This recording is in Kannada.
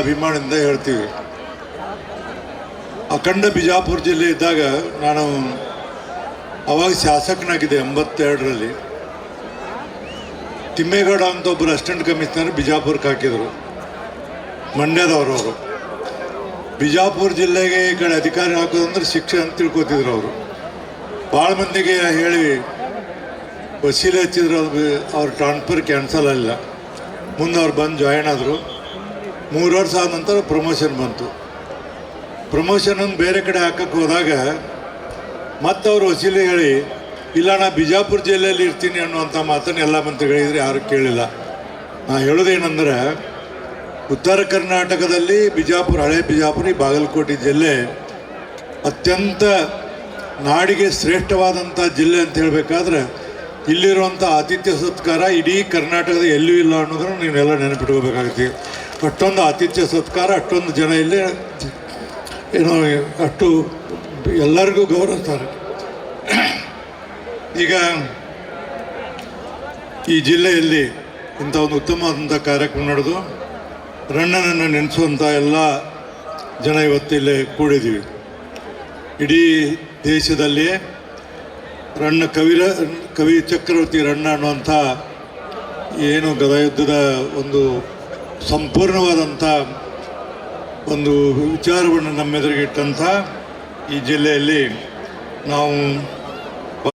ಅಭಿಮಾನದಿಂದ ಹೇಳ್ತೀವಿ. ಅಖಂಡ ಬಿಜಾಪುರ ಜಿಲ್ಲೆ ಇದ್ದಾಗ ನಾನು ಅವಾಗ ಶಾಸಕನಾಗಿದ್ದೆ ಎಂಬತ್ತೆರಡರಲ್ಲಿ. ತಿಮ್ಮೇಗೌಡ ಅಂತ ಒಬ್ಬರು ಅಸಿಸ್ಟೆಂಟ್ ಕಮಿಷನರ್ ಬಿಜಾಪುರಕ್ಕೆ ಹಾಕಿದರು. ಮಂಡ್ಯದವರು ಅವರು ಬಿಜಾಪುರ ಜಿಲ್ಲೆಗೆ ಈ ಕಡೆ ಅಧಿಕಾರಿ ಹಾಕೋದಂದ್ರೆ ಶಿಕ್ಷೆ ಅಂತ ತಿಳ್ಕೊತಿದ್ರು ಅವರು. ಭಾಳ ಮಂದಿಗೆ ಹೇಳಿ ವಸೀಲೆ ಹಚ್ಚಿದ್ರು, ಅವ್ರ ಟ್ರಾನ್ಸ್ಫರ್ ಕ್ಯಾನ್ಸಲ್ ಆಗಿಲ್ಲ ಮುಂದೆ ಅವ್ರು ಬಂದು ಜಾಯಿನ್ ಆದರು. ಮೂರು ವರ್ಷ ಆದ ನಂತರ ಪ್ರಮೋಷನ್ ಬಂತು. ಪ್ರಮೋಷನ್ ಒಂದು ಬೇರೆ ಕಡೆ ಹಾಕಕ್ಕೆ ಹೋದಾಗ ಮತ್ತವರು ವಸೀಲಿ ಹೇಳಿ, ಇಲ್ಲ ನಾ ಬಿಜಾಪುರ ಜಿಲ್ಲೆಯಲ್ಲಿ ಇರ್ತೀನಿ ಅನ್ನುವಂಥ ಮಾತನ್ನು ಎಲ್ಲ ಮಂತ್ರಿಗಳಿದ್ರೆ ಯಾರು ಕೇಳಿಲ್ಲ. ನಾ ಹೇಳೋದೇನೆಂದರೆ, ಉತ್ತರ ಕರ್ನಾಟಕದಲ್ಲಿ ಬಿಜಾಪುರ, ಹಳೆ ಬಿಜಾಪುರ, ಈ ಬಾಗಲಕೋಟೆ ಜಿಲ್ಲೆ ಅತ್ಯಂತ ನಾಡಿಗೆ ಶ್ರೇಷ್ಠವಾದಂಥ ಜಿಲ್ಲೆ ಅಂತ ಹೇಳಬೇಕಾದ್ರೆ, ಇಲ್ಲಿರುವಂಥ ಆತಿಥ್ಯ ಸತ್ಕಾರ ಇಡೀ ಕರ್ನಾಟಕದ ಎಲ್ಲೂ ಇಲ್ಲ ಅನ್ನೋದನ್ನು ನೀವೆಲ್ಲ ನೆನಪಿಟ್ಕೋಬೇಕಾಗುತ್ತೆ. ಅಷ್ಟೊಂದು ಆತಿಥ್ಯ ಸತ್ಕಾರ, ಅಷ್ಟೊಂದು ಜನ ಇಲ್ಲೇ ಏನೋ ಅಷ್ಟು ಎಲ್ಲರಿಗೂ ಗೌರವಿಸ್ತಾರೆ ಈಗ ಈ ಜಿಲ್ಲೆಯಲ್ಲಿ ಇಂಥ ಒಂದು ಉತ್ತಮವಾದಂಥ ಕಾರ್ಯಕ್ರಮ ನಡೆದು ರಣ್ಣನನ್ನು ನೆನೆಸುವಂಥ ಎಲ್ಲ ಜನ ಇವತ್ತಿಲ್ಲೇ ಕೂಡಿದ್ದೀವಿ. ಇಡೀ ದೇಶದಲ್ಲಿ ರಣ್ಣ ಕವಿರ, ಕವಿ ಚಕ್ರವರ್ತಿ ರಣ್ಣ ಅನ್ನುವಂಥ ಏನು ಗದಾಯುದ್ಧದ ಒಂದು ಸಂಪೂರ್ಣವಾದಂಥ ಒಂದು ವಿಚಾರವನ್ನು ನಮ್ಮೆದುರಿಗಿಟ್ಟಂಥ ಈ ಜಿಲ್ಲೆಯಲ್ಲಿ ನಾವು